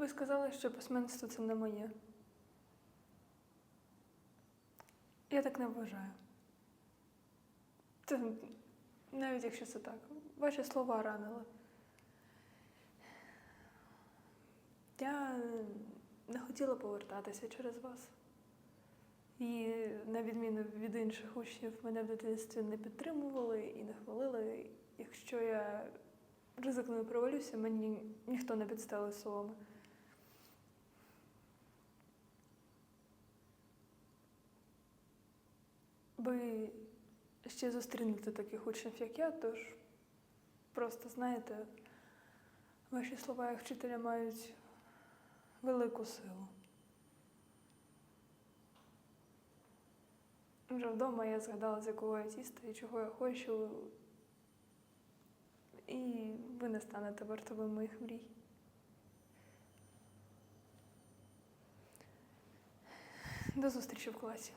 Ви сказали, що письменство це не моє. Я так не вважаю. Це, навіть якщо це так, ваші слова ранили. Я не хотіла повертатися через вас. І на відміну від інших учнів, мене в дитинстві не підтримували і не хвалили. Якщо я ризикну провалюся, мені ніхто не підставить соломи. Ви ще зустрінете таких учнів, як я, тож просто знаєте, ваші слова як вчителя мають велику силу. Вже вдома я згадала, з якого я тіста і чого я хочу. І ви не станете вартовим моїх мрій. До зустрічі в класі.